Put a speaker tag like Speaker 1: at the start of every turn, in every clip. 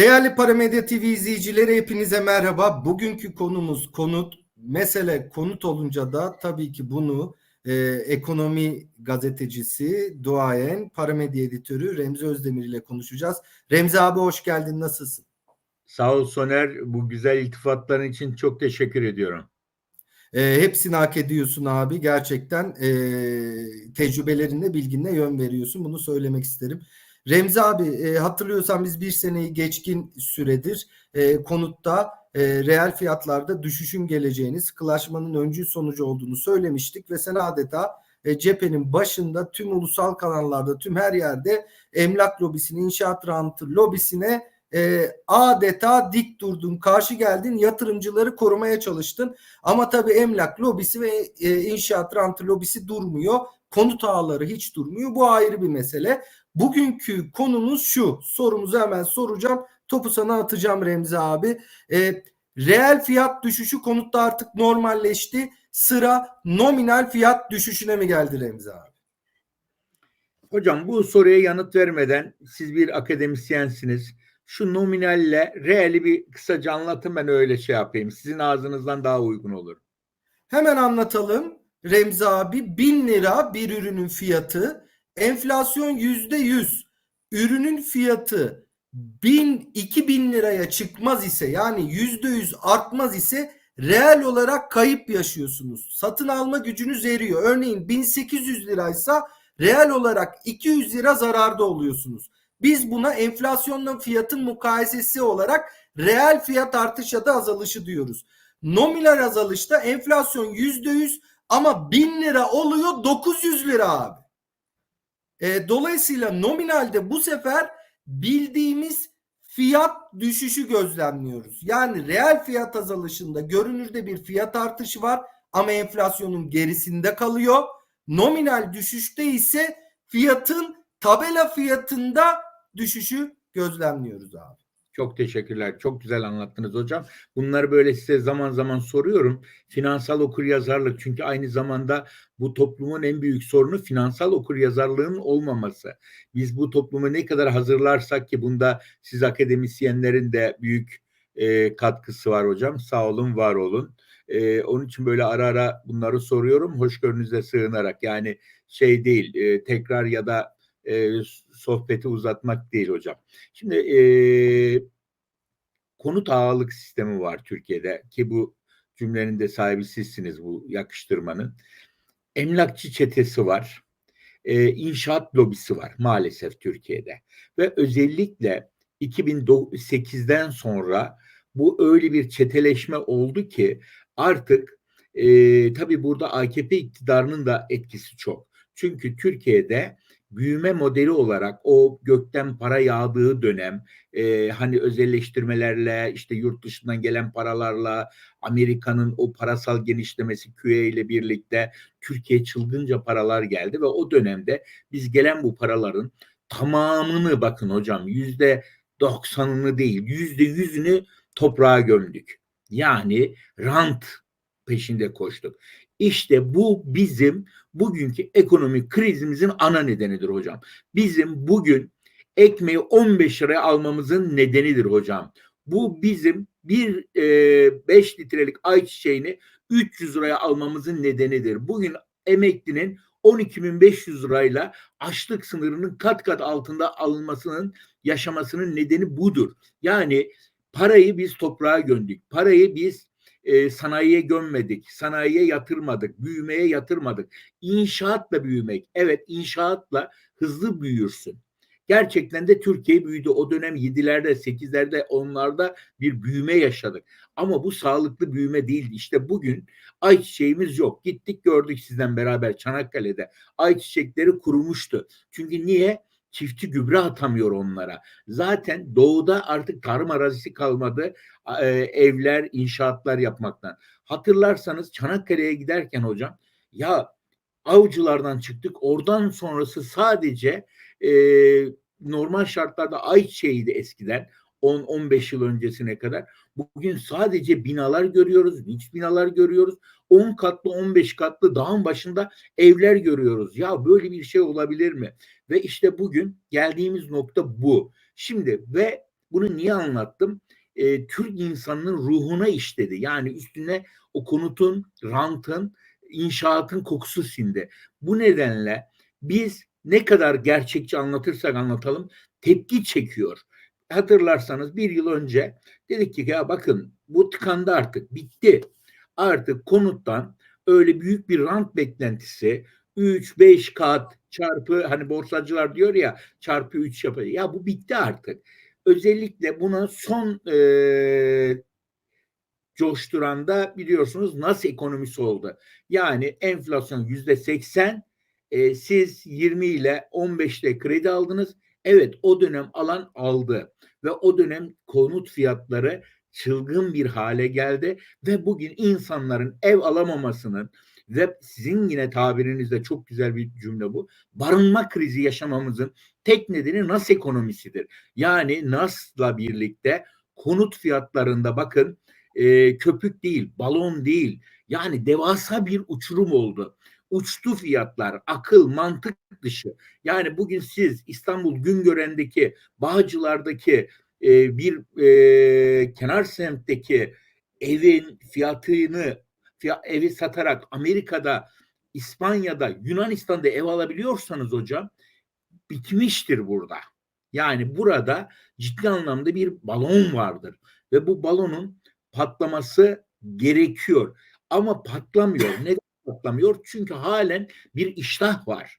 Speaker 1: Değerli Paramedya TV izleyicileri hepinize merhaba. Bugünkü konumuz konut. Mesele konut olunca da tabii ki bunu e, ekonomi gazetecisi, duayen, Paramedya editörü Remzi Özdemir ile konuşacağız. Remzi abi hoş geldin. Nasılsın?
Speaker 2: Sağ ol Soner. Bu güzel iltifatların için çok teşekkür ediyorum.
Speaker 1: E, hepsini hak ediyorsun abi. Gerçekten e, tecrübelerinle, bilginle yön veriyorsun. Bunu söylemek isterim. Remzi abi e, hatırlıyorsan biz bir seneyi geçkin süredir e, konutta e, reel fiyatlarda düşüşün geleceğini, sıkılaşmanın öncü sonucu olduğunu söylemiştik ve sen adeta e, cephenin başında tüm ulusal kanallarda, tüm her yerde emlak lobisine, inşaat rantı lobisine e, adeta dik durdun, karşı geldin, yatırımcıları korumaya çalıştın. Ama tabii emlak lobisi ve e, inşaat rantı lobisi durmuyor. Konut ağları hiç durmuyor. Bu ayrı bir mesele. Bugünkü konumuz şu. Sorumuzu hemen soracağım. Topu sana atacağım Remzi abi. E, reel fiyat düşüşü konutta artık normalleşti. Sıra nominal fiyat düşüşüne mi geldi Remzi abi?
Speaker 2: Hocam bu soruya yanıt vermeden siz bir akademisyensiniz. Şu nominalle reali bir kısaca anlatın ben öyle şey yapayım. Sizin ağzınızdan daha uygun olur.
Speaker 1: Hemen anlatalım. Remzi abi 1000 lira bir ürünün fiyatı enflasyon yüzde yüz ürünün fiyatı 1000 2000 liraya çıkmaz ise yani yüzde yüz artmaz ise reel olarak kayıp yaşıyorsunuz. Satın alma gücünüz eriyor. Örneğin 1800 liraysa reel olarak 200 lira zararda oluyorsunuz. Biz buna enflasyonla fiyatın mukayesesi olarak reel fiyat artış ya da azalışı diyoruz. Nominal azalışta enflasyon %100 ama 1000 lira oluyor 900 lira abi. E, dolayısıyla nominalde bu sefer bildiğimiz fiyat düşüşü gözlemliyoruz. Yani reel fiyat azalışında görünürde bir fiyat artışı var ama enflasyonun gerisinde kalıyor. Nominal düşüşte ise fiyatın tabela fiyatında düşüşü gözlemliyoruz abi.
Speaker 2: Çok teşekkürler. Çok güzel anlattınız hocam. Bunları böyle size zaman zaman soruyorum. Finansal okuryazarlık çünkü aynı zamanda bu toplumun en büyük sorunu finansal okuryazarlığın olmaması. Biz bu toplumu ne kadar hazırlarsak ki bunda siz akademisyenlerin de büyük e, katkısı var hocam. Sağ olun, var olun. E, onun için böyle ara ara bunları soruyorum. Hoşgörünüze sığınarak yani şey değil e, tekrar ya da e, sohbeti uzatmak değil hocam. Şimdi e, konut ağalık sistemi var Türkiye'de ki bu cümlenin de sahibi sizsiniz bu yakıştırmanın. Emlakçı çetesi var. E, inşaat lobisi var maalesef Türkiye'de. Ve özellikle 2008'den sonra bu öyle bir çeteleşme oldu ki artık e, tabii burada AKP iktidarının da etkisi çok. Çünkü Türkiye'de büyüme modeli olarak o gökten para yağdığı dönem e, hani özelleştirmelerle işte yurt dışından gelen paralarla Amerika'nın o parasal genişlemesi QE ile birlikte Türkiye çılgınca paralar geldi ve o dönemde biz gelen bu paraların tamamını bakın hocam yüzde doksanını değil yüzde yüzünü toprağa gömdük. Yani rant peşinde koştuk. İşte bu bizim bugünkü ekonomik krizimizin ana nedenidir hocam. Bizim bugün ekmeği 15 liraya almamızın nedenidir hocam. Bu bizim bir e, 5 litrelik ayçiçeğini 300 liraya almamızın nedenidir. Bugün emeklinin 12.500 lirayla açlık sınırının kat kat altında alınmasının yaşamasının nedeni budur. Yani parayı biz toprağa gömdük. Parayı biz e, sanayiye gömmedik, sanayiye yatırmadık, büyümeye yatırmadık. İnşaatla büyümek, evet inşaatla hızlı büyürsün. Gerçekten de Türkiye büyüdü. O dönem 7'lerde, 8'lerde, onlarda bir büyüme yaşadık. Ama bu sağlıklı büyüme değildi. İşte bugün ayçiçeğimiz yok. Gittik gördük sizden beraber Çanakkale'de. Ayçiçekleri kurumuştu. Çünkü niye? Çiftçi gübre atamıyor onlara. Zaten doğuda artık tarım arazisi kalmadı. E, evler, inşaatlar yapmaktan. Hatırlarsanız Çanakkale'ye giderken hocam ya avcılardan çıktık. Oradan sonrası sadece e, normal şartlarda ayçiçeğiydi eskiden. 10-15 yıl öncesine kadar. Bugün sadece binalar görüyoruz, lüks binalar görüyoruz. 10 katlı, 15 katlı dağın başında evler görüyoruz. Ya böyle bir şey olabilir mi? Ve işte bugün geldiğimiz nokta bu. Şimdi ve Bunu niye anlattım? E, Türk insanının ruhuna işledi. Yani üstüne o konutun, rantın, inşaatın kokusu sindi. Bu nedenle biz ne kadar gerçekçi anlatırsak anlatalım tepki çekiyor. Hatırlarsanız bir yıl önce dedik ki ya bakın bu tıkandı artık bitti. Artık konuttan öyle büyük bir rant beklentisi 3-5 kat çarpı hani borsacılar diyor ya çarpı 3 yapıyor. Ya bu bitti artık. Özellikle buna son e, coşturan da biliyorsunuz nasıl ekonomisi oldu. Yani enflasyon yüzde 80 e, siz 20 ile 15 ile kredi aldınız. Evet o dönem alan aldı ve o dönem konut fiyatları çılgın bir hale geldi ve bugün insanların ev alamamasının ve sizin yine tabirinizde çok güzel bir cümle bu. Barınma krizi yaşamamızın tek nedeni NAS ekonomisidir. Yani NAS'la birlikte konut fiyatlarında bakın e, köpük değil, balon değil. Yani devasa bir uçurum oldu. Uçtu fiyatlar, akıl, mantık dışı. Yani bugün siz İstanbul Güngören'deki, Bağcılar'daki e, bir e, kenar semtteki evin fiyatını fiyat, evi satarak Amerika'da, İspanya'da, Yunanistan'da ev alabiliyorsanız hocam bitmiştir burada. Yani burada ciddi anlamda bir balon vardır ve bu balonun patlaması gerekiyor. Ama patlamıyor. Neden patlamıyor? Çünkü halen bir iştah var.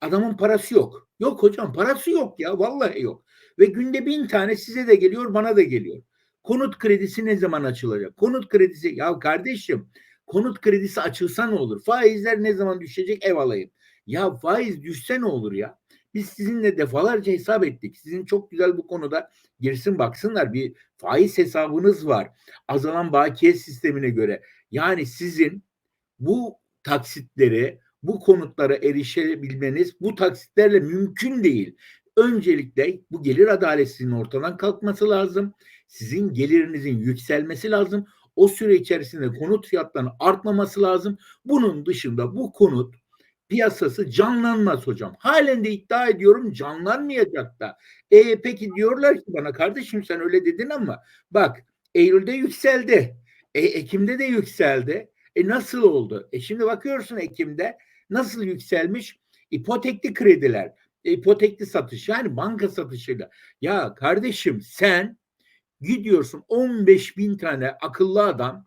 Speaker 2: Adamın parası yok. Yok hocam parası yok ya vallahi yok. Ve günde bin tane size de geliyor bana da geliyor. Konut kredisi ne zaman açılacak? Konut kredisi ya kardeşim konut kredisi açılsa ne olur? Faizler ne zaman düşecek ev alayım. Ya faiz düşse ne olur ya? Biz sizinle defalarca hesap ettik. Sizin çok güzel bu konuda girsin baksınlar bir faiz hesabınız var. Azalan bakiye sistemine göre. Yani sizin bu taksitleri, bu konutlara erişebilmeniz bu taksitlerle mümkün değil. Öncelikle bu gelir adaletsizliğinin ortadan kalkması lazım. Sizin gelirinizin yükselmesi lazım. O süre içerisinde konut fiyatlarının artmaması lazım. Bunun dışında bu konut piyasası canlanmaz hocam. Halen de iddia ediyorum canlanmayacak da. E, peki diyorlar ki bana kardeşim sen öyle dedin ama bak Eylül'de yükseldi. E, Ekim'de de yükseldi. E nasıl oldu? E şimdi bakıyorsun Ekim'de nasıl yükselmiş? İpotekli krediler, ipotekli satış yani banka satışıyla. Ya kardeşim sen gidiyorsun 15 bin tane akıllı adam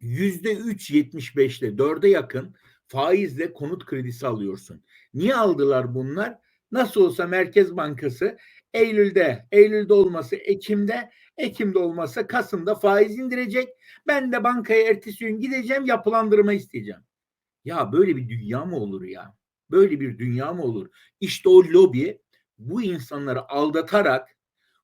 Speaker 2: yüzde 3.75'le dörde yakın faizle konut kredisi alıyorsun. Niye aldılar bunlar? Nasıl olsa Merkez Bankası Eylül'de, Eylül'de olması Ekim'de, Ekim'de olmasa Kasım'da faiz indirecek. Ben de bankaya ertesi gün gideceğim yapılandırma isteyeceğim. Ya böyle bir dünya mı olur ya? Böyle bir dünya mı olur? İşte o lobi bu insanları aldatarak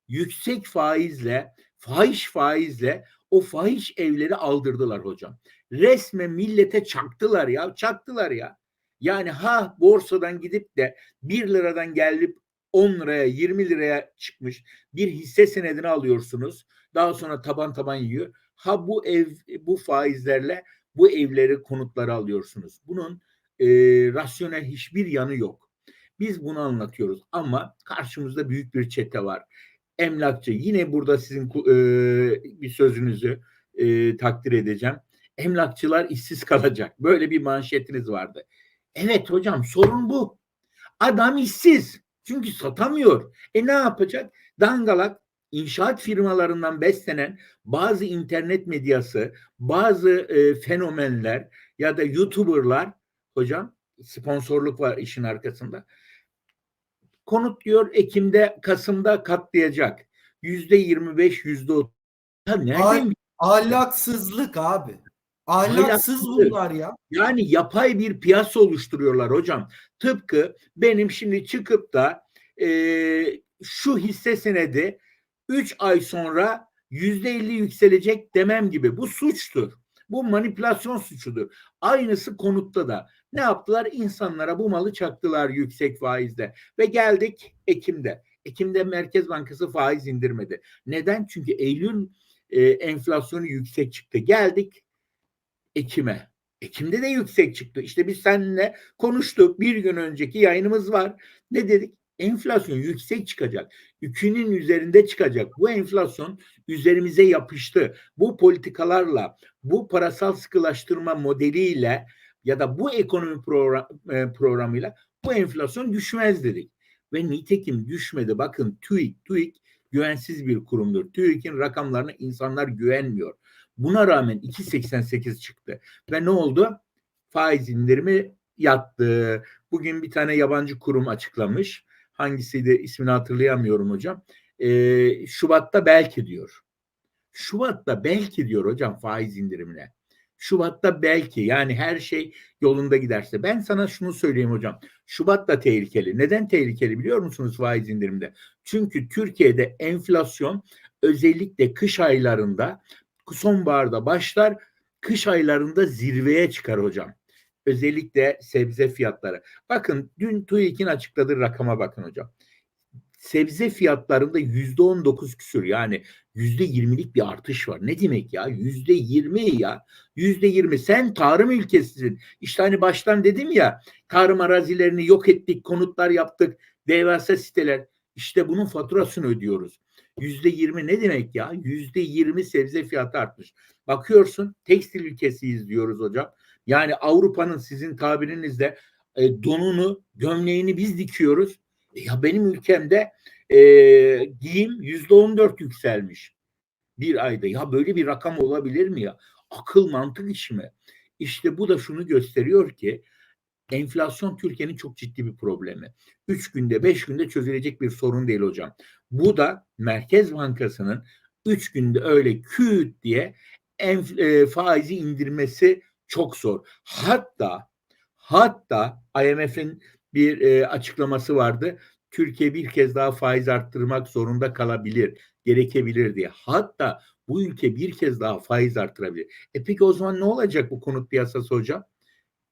Speaker 2: yüksek faizle, fahiş faizle o fahiş evleri aldırdılar hocam. Resmen millete çaktılar ya, çaktılar ya. Yani ha borsadan gidip de 1 liradan gelip 10 liraya 20 liraya çıkmış bir hisse senedini alıyorsunuz. Daha sonra taban taban yiyor. Ha bu ev bu faizlerle bu evleri konutları alıyorsunuz. Bunun e, rasyonel hiçbir yanı yok. Biz bunu anlatıyoruz ama karşımızda büyük bir çete var. Emlakçı yine burada sizin e, bir sözünüzü e, takdir edeceğim. Emlakçılar işsiz kalacak. Böyle bir manşetiniz vardı. Evet hocam sorun bu. Adam işsiz. Çünkü satamıyor. E ne yapacak? Dangalak inşaat firmalarından beslenen bazı internet medyası, bazı e, fenomenler ya da YouTuber'lar hocam sponsorluk var işin arkasında. Konut diyor Ekim'de, Kasım'da katlayacak. Yüzde 25, yüzde 30. Ya nereden?
Speaker 1: Ahlaksızlık abi. Ahlaksız bunlar ya.
Speaker 2: Yani yapay bir piyasa oluşturuyorlar hocam. Tıpkı benim şimdi çıkıp da e, şu hisse senedi 3 ay sonra yüzde elli yükselecek demem gibi. Bu suçtur. Bu manipülasyon suçudur. Aynısı konutta da. Ne yaptılar? İnsanlara bu malı çaktılar yüksek faizle. Ve geldik Ekim'de. Ekim'de Merkez Bankası faiz indirmedi. Neden? Çünkü Eylül e, enflasyonu yüksek çıktı. Geldik Ekim'e. Ekim'de de yüksek çıktı. İşte biz seninle konuştuk. Bir gün önceki yayınımız var. Ne dedik? Enflasyon yüksek çıkacak. Yükünün üzerinde çıkacak. Bu enflasyon üzerimize yapıştı. Bu politikalarla, bu parasal sıkılaştırma modeliyle ya da bu ekonomi program, e, programıyla bu enflasyon düşmez dedik. Ve nitekim düşmedi. Bakın TÜİK, TÜİK güvensiz bir kurumdur. TÜİK'in rakamlarına insanlar güvenmiyor. Buna rağmen 2.88 çıktı. Ve ne oldu? Faiz indirimi yattı. Bugün bir tane yabancı kurum açıklamış. Hangisiydi ismini hatırlayamıyorum hocam. Ee, Şubat'ta belki diyor. Şubat'ta belki diyor hocam faiz indirimine. Şubat'ta belki yani her şey yolunda giderse. Ben sana şunu söyleyeyim hocam. Şubat da tehlikeli. Neden tehlikeli biliyor musunuz faiz indirimde? Çünkü Türkiye'de enflasyon özellikle kış aylarında sonbaharda başlar, kış aylarında zirveye çıkar hocam. Özellikle sebze fiyatları. Bakın dün TÜİK'in açıkladığı rakama bakın hocam. Sebze fiyatlarında yüzde on dokuz küsür yani yüzde yirmilik bir artış var. Ne demek ya? Yüzde yirmi ya. Yüzde yirmi. Sen tarım ülkesisin. İşte hani baştan dedim ya tarım arazilerini yok ettik, konutlar yaptık, devasa siteler. İşte bunun faturasını ödüyoruz. Yüzde yirmi ne demek ya? Yüzde yirmi sebze fiyatı artmış. Bakıyorsun tekstil ülkesiyiz diyoruz hocam. Yani Avrupa'nın sizin tabirinizde e, donunu, gömleğini biz dikiyoruz. Ya benim ülkemde e, giyim yüzde on dört yükselmiş bir ayda. Ya böyle bir rakam olabilir mi ya? Akıl mantık işi mi? İşte bu da şunu gösteriyor ki enflasyon Türkiye'nin çok ciddi bir problemi. Üç günde, beş günde çözülecek bir sorun değil hocam. Bu da Merkez Bankası'nın üç günde öyle küt diye e, faizi indirmesi çok zor. Hatta hatta IMF'in bir e, açıklaması vardı. Türkiye bir kez daha faiz arttırmak zorunda kalabilir, gerekebilir diye. Hatta bu ülke bir kez daha faiz arttırabilir. E peki o zaman ne olacak bu konut piyasası hocam?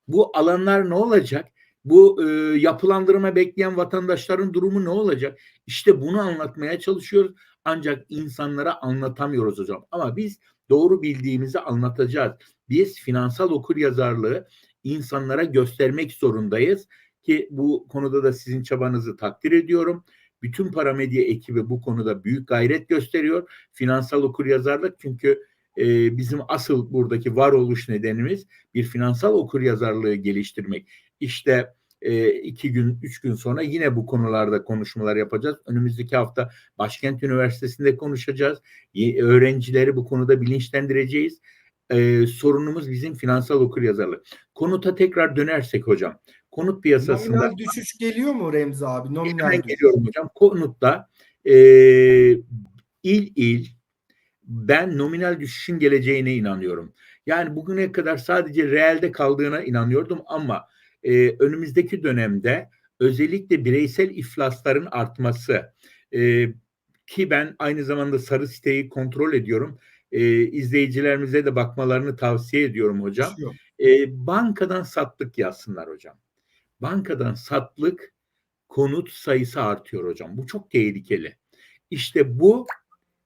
Speaker 2: Bu alanlar ne olacak? Bu e, yapılandırma bekleyen vatandaşların durumu ne olacak? İşte bunu anlatmaya çalışıyoruz. Ancak insanlara anlatamıyoruz hocam. Ama biz doğru bildiğimizi anlatacağız. Biz finansal okur yazarlığı insanlara göstermek zorundayız ki bu konuda da sizin çabanızı takdir ediyorum. Bütün Paramedya ekibi bu konuda büyük gayret gösteriyor. Finansal okur yazarlık çünkü e, bizim asıl buradaki varoluş nedenimiz bir finansal okur yazarlığı geliştirmek. İşte e, iki gün, üç gün sonra yine bu konularda konuşmalar yapacağız. Önümüzdeki hafta Başkent Üniversitesi'nde konuşacağız. Öğrencileri bu konuda bilinçlendireceğiz. E, sorunumuz bizim finansal okur yazarlık. Konuta tekrar dönersek hocam. Konut piyasasında...
Speaker 1: Nominal düşüş geliyor mu Remzi abi? Nominal
Speaker 2: Hemen geliyorum hocam. Konutta e, il il ben nominal düşüşün geleceğine inanıyorum. Yani bugüne kadar sadece reelde kaldığına inanıyordum ama e, önümüzdeki dönemde özellikle bireysel iflasların artması e, ki ben aynı zamanda sarı siteyi kontrol ediyorum. E, izleyicilerimize de bakmalarını tavsiye ediyorum hocam. E, bankadan satlık yazsınlar hocam. Bankadan satlık konut sayısı artıyor hocam. Bu çok tehlikeli. İşte bu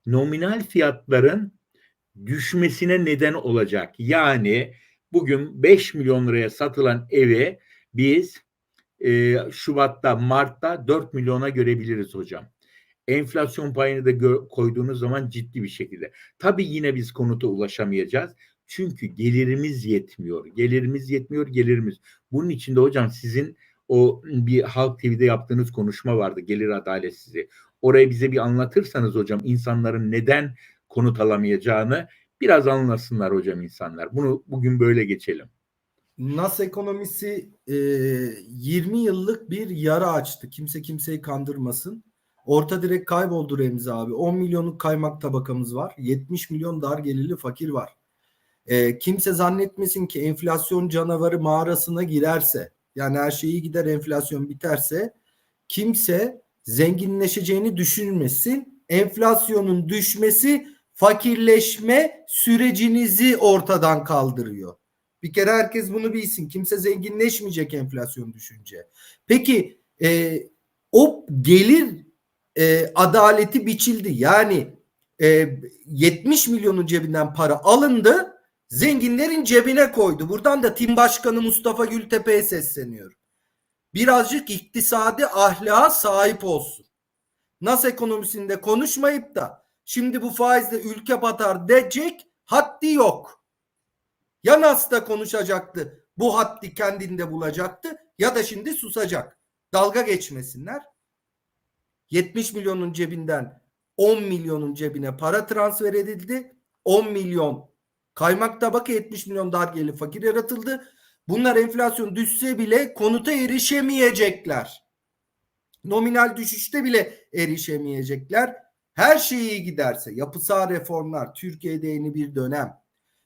Speaker 2: nominal fiyatların düşmesine neden olacak. Yani bugün 5 milyon liraya satılan evi biz e, Şubat'ta, Mart'ta 4 milyona görebiliriz hocam. Enflasyon payını da koyduğunuz zaman ciddi bir şekilde. Tabii yine biz konuta ulaşamayacağız. Çünkü gelirimiz yetmiyor. Gelirimiz yetmiyor, gelirimiz. Bunun için de hocam sizin o bir Halk TV'de yaptığınız konuşma vardı. Gelir adaletsizliği. Orayı bize bir anlatırsanız hocam insanların neden konut alamayacağını biraz anlasınlar hocam insanlar. Bunu bugün böyle geçelim.
Speaker 1: Nas ekonomisi e, 20 yıllık bir yara açtı. Kimse kimseyi kandırmasın. Orta direkt kayboldu Remzi abi. 10 milyonluk kaymak tabakamız var. 70 milyon dar gelirli fakir var. E, kimse zannetmesin ki enflasyon canavarı mağarasına girerse yani her şey iyi gider enflasyon biterse kimse zenginleşeceğini düşünmesin. Enflasyonun düşmesi fakirleşme sürecinizi ortadan kaldırıyor. Bir kere herkes bunu bilsin. Kimse zenginleşmeyecek enflasyon düşünce. Peki e, o gelir e, adaleti biçildi. Yani e, 70 milyonun cebinden para alındı. Zenginlerin cebine koydu. Buradan da tim başkanı Mustafa Gültepe'ye sesleniyorum. birazcık iktisadi ahlaka sahip olsun. Nas ekonomisinde konuşmayıp da şimdi bu faizle ülke batar diyecek haddi yok. Ya Nas'ta konuşacaktı bu haddi kendinde bulacaktı ya da şimdi susacak. Dalga geçmesinler. 70 milyonun cebinden 10 milyonun cebine para transfer edildi. 10 milyon kaymak tabaka 70 milyon dar gelirli fakir yaratıldı. Bunlar enflasyon düşse bile konuta erişemeyecekler. Nominal düşüşte bile erişemeyecekler. Her şey iyi giderse yapısal reformlar Türkiye'de yeni bir dönem.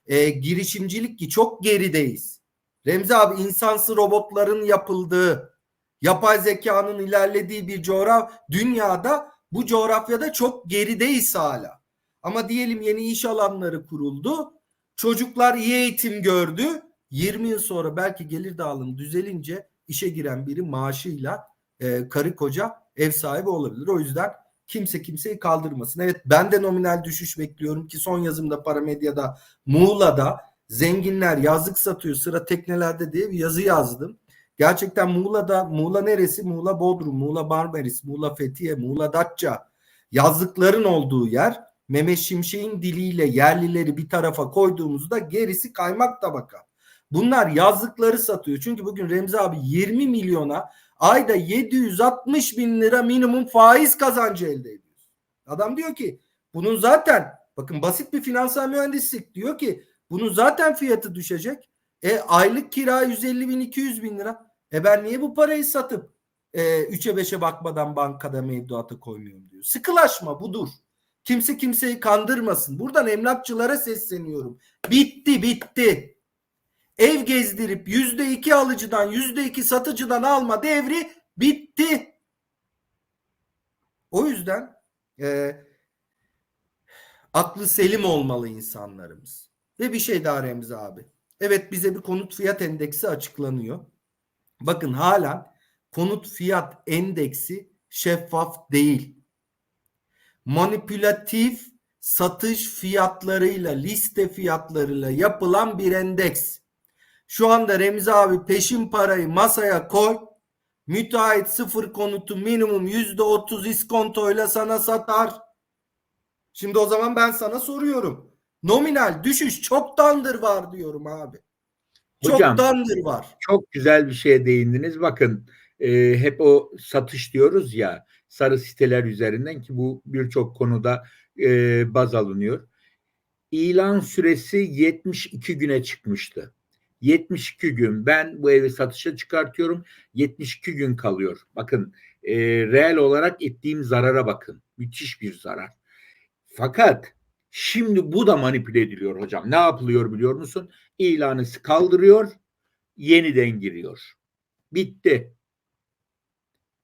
Speaker 1: E, girişimcilik ki çok gerideyiz. Remzi abi insansı robotların yapıldığı, yapay zekanın ilerlediği bir coğraf dünyada bu coğrafyada çok gerideyiz hala. Ama diyelim yeni iş alanları kuruldu. Çocuklar iyi eğitim gördü. 20 yıl sonra belki gelir dağılımı düzelince işe giren biri maaşıyla e, karı koca ev sahibi olabilir. O yüzden kimse kimseyi kaldırmasın. Evet ben de nominal düşüş bekliyorum ki son yazımda Paramedya'da Muğla'da zenginler yazlık satıyor sıra teknelerde diye bir yazı yazdım. Gerçekten Muğla'da Muğla neresi? Muğla Bodrum, Muğla Marmaris, Muğla Fethiye, Muğla Datça yazlıkların olduğu yer. Mehmet Şimşek'in diliyle yerlileri bir tarafa koyduğumuzda gerisi kaymak tabaka. Bunlar yazlıkları satıyor. Çünkü bugün Remzi abi 20 milyona ayda 760 bin lira minimum faiz kazancı elde ediyor. Adam diyor ki bunun zaten bakın basit bir finansal mühendislik diyor ki bunun zaten fiyatı düşecek. E aylık kira 150 bin 200 bin lira. E ben niye bu parayı satıp e, 3'e 5'e bakmadan bankada mevduata koymuyorum diyor. Sıkılaşma budur. Kimse kimseyi kandırmasın. Buradan emlakçılara sesleniyorum. Bitti bitti. Ev gezdirip yüzde iki alıcıdan yüzde iki satıcıdan alma devri bitti. O yüzden e, aklı selim olmalı insanlarımız. Ve bir şey daha Remzi abi. Evet bize bir konut fiyat endeksi açıklanıyor. Bakın halen konut fiyat endeksi şeffaf değil. Manipülatif satış fiyatlarıyla, liste fiyatlarıyla yapılan bir endeks. Şu anda Remzi abi peşin parayı masaya koy. Müteahhit sıfır konutu minimum yüzde otuz iskontoyla sana satar. Şimdi o zaman ben sana soruyorum. Nominal düşüş çoktandır var diyorum abi.
Speaker 2: Hocam,
Speaker 1: çoktandır var.
Speaker 2: Çok güzel bir şeye değindiniz. Bakın e, hep o satış diyoruz ya sarı siteler üzerinden ki bu birçok konuda e, baz alınıyor. İlan süresi 72 güne çıkmıştı. 72 gün ben bu evi satışa çıkartıyorum. 72 gün kalıyor. Bakın e, reel olarak ettiğim zarara bakın. Müthiş bir zarar. Fakat şimdi bu da manipüle ediliyor hocam. Ne yapılıyor biliyor musun? İlanı kaldırıyor, yeniden giriyor. Bitti.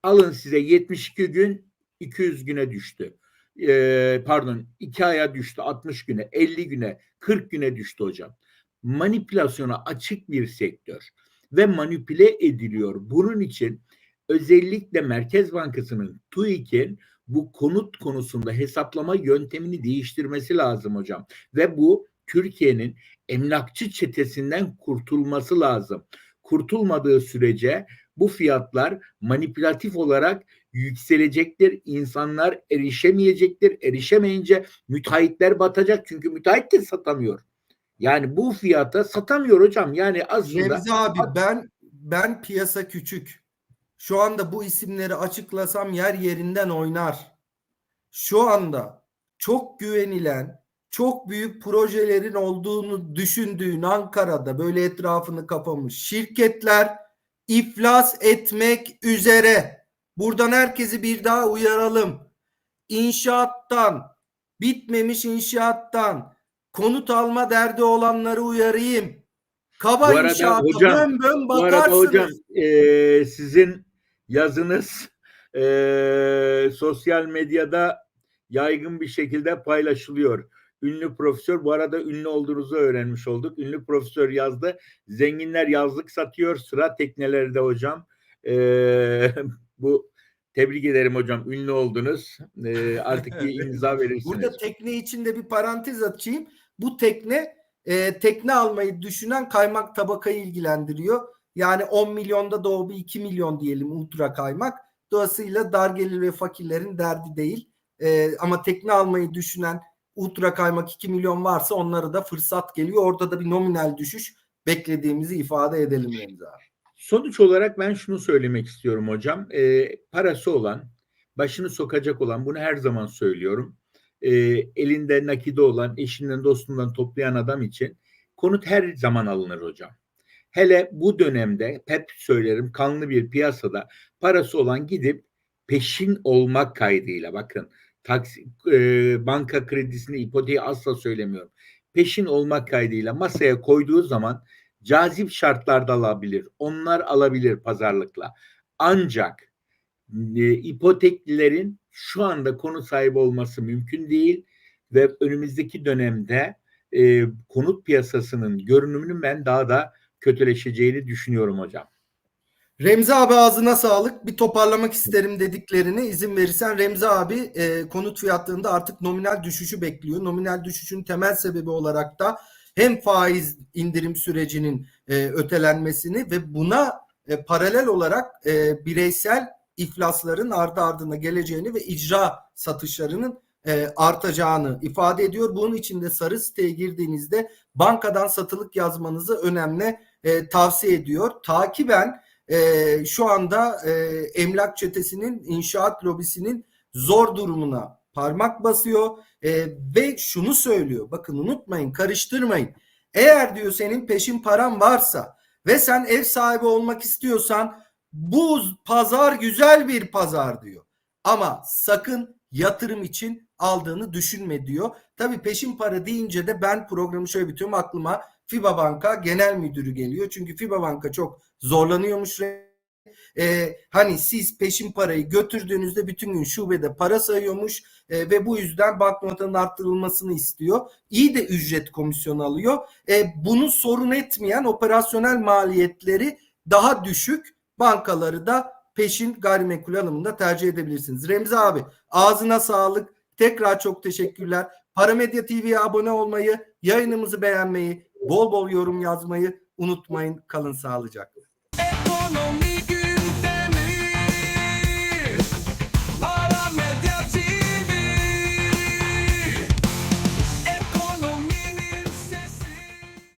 Speaker 2: Alın size 72 gün 200 güne düştü. Ee, pardon 2 aya düştü 60 güne 50 güne 40 güne düştü hocam manipülasyona açık bir sektör ve manipüle ediliyor. Bunun için özellikle Merkez Bankası'nın TÜİK'in bu konut konusunda hesaplama yöntemini değiştirmesi lazım hocam. Ve bu Türkiye'nin emlakçı çetesinden kurtulması lazım. Kurtulmadığı sürece bu fiyatlar manipülatif olarak yükselecektir. İnsanlar erişemeyecektir. Erişemeyince müteahhitler batacak. Çünkü müteahhit de satamıyor. Yani bu fiyata satamıyor hocam. Yani aslında
Speaker 1: Remzi abi ben ben piyasa küçük. Şu anda bu isimleri açıklasam yer yerinden oynar. Şu anda çok güvenilen, çok büyük projelerin olduğunu düşündüğün Ankara'da böyle etrafını kapamış şirketler iflas etmek üzere. Buradan herkesi bir daha uyaralım. İnşaattan, bitmemiş inşaattan, konut alma derdi olanları uyarayım. Kaba
Speaker 2: Bu arada
Speaker 1: inşaata
Speaker 2: hocam,
Speaker 1: bön bön
Speaker 2: bu arada
Speaker 1: bakarsınız.
Speaker 2: hocam e, sizin yazınız e, sosyal medyada yaygın bir şekilde paylaşılıyor. Ünlü profesör bu arada ünlü olduğunuzu öğrenmiş olduk. Ünlü profesör yazdı. Zenginler yazlık satıyor sıra teknelerde hocam. E, bu tebrik ederim hocam. Ünlü oldunuz. E, artık bir imza verirsiniz.
Speaker 1: Burada tekne içinde bir parantez açayım. Bu tekne e, tekne almayı düşünen kaymak tabakayı ilgilendiriyor. Yani 10 milyonda da o bir 2 milyon diyelim ultra kaymak. Dolayısıyla dar gelir ve fakirlerin derdi değil. Ee, ama tekne almayı düşünen ultra kaymak 2 milyon varsa onlara da fırsat geliyor. Orada da bir nominal düşüş beklediğimizi ifade edelim Remzi abi.
Speaker 2: Sonuç olarak ben şunu söylemek istiyorum hocam. Ee, parası olan, başını sokacak olan, bunu her zaman söylüyorum. Ee, elinde nakide olan, eşinden dostundan toplayan adam için konut her zaman alınır hocam. Hele bu dönemde hep söylerim kanlı bir piyasada parası olan gidip peşin olmak kaydıyla bakın taksi, e, banka kredisini ipoteği asla söylemiyorum. Peşin olmak kaydıyla masaya koyduğu zaman cazip şartlarda alabilir. Onlar alabilir pazarlıkla. Ancak e, ipoteklilerin şu anda konu sahibi olması mümkün değil ve önümüzdeki dönemde e, konut piyasasının görünümünün ben daha da kötüleşeceğini düşünüyorum hocam.
Speaker 1: Remzi abi ağzına sağlık. Bir toparlamak isterim dediklerini izin verirsen. Remzi abi e, konut fiyatlarında artık nominal düşüşü bekliyor. Nominal düşüşün temel sebebi olarak da hem faiz indirim sürecinin e, ötelenmesini ve buna e, paralel olarak e, bireysel iflasların ardı ardına geleceğini ve icra satışlarının e, artacağını ifade ediyor. Bunun için de sarı siteye girdiğinizde bankadan satılık yazmanızı önemli e, tavsiye ediyor. Takiben e, şu anda e, emlak çetesinin inşaat lobisinin zor durumuna parmak basıyor e, ve şunu söylüyor. Bakın unutmayın, karıştırmayın. Eğer diyor senin peşin paran varsa ve sen ev sahibi olmak istiyorsan bu pazar güzel bir pazar diyor. Ama sakın yatırım için aldığını düşünme diyor. Tabii peşin para deyince de ben programı şöyle bitiriyorum aklıma FIBA Banka genel müdürü geliyor. Çünkü FIBA Banka çok zorlanıyormuş. Ee, hani siz peşin parayı götürdüğünüzde bütün gün şubede para sayıyormuş e, ve bu yüzden banknotanın arttırılmasını istiyor. İyi de ücret komisyonu alıyor. E, bunu sorun etmeyen operasyonel maliyetleri daha düşük bankaları da peşin gayrimenkul alımında tercih edebilirsiniz. Remzi abi ağzına sağlık. Tekrar çok teşekkürler. Paramedya TV'ye abone olmayı, yayınımızı beğenmeyi, bol bol yorum yazmayı unutmayın. Kalın sağlıcakla.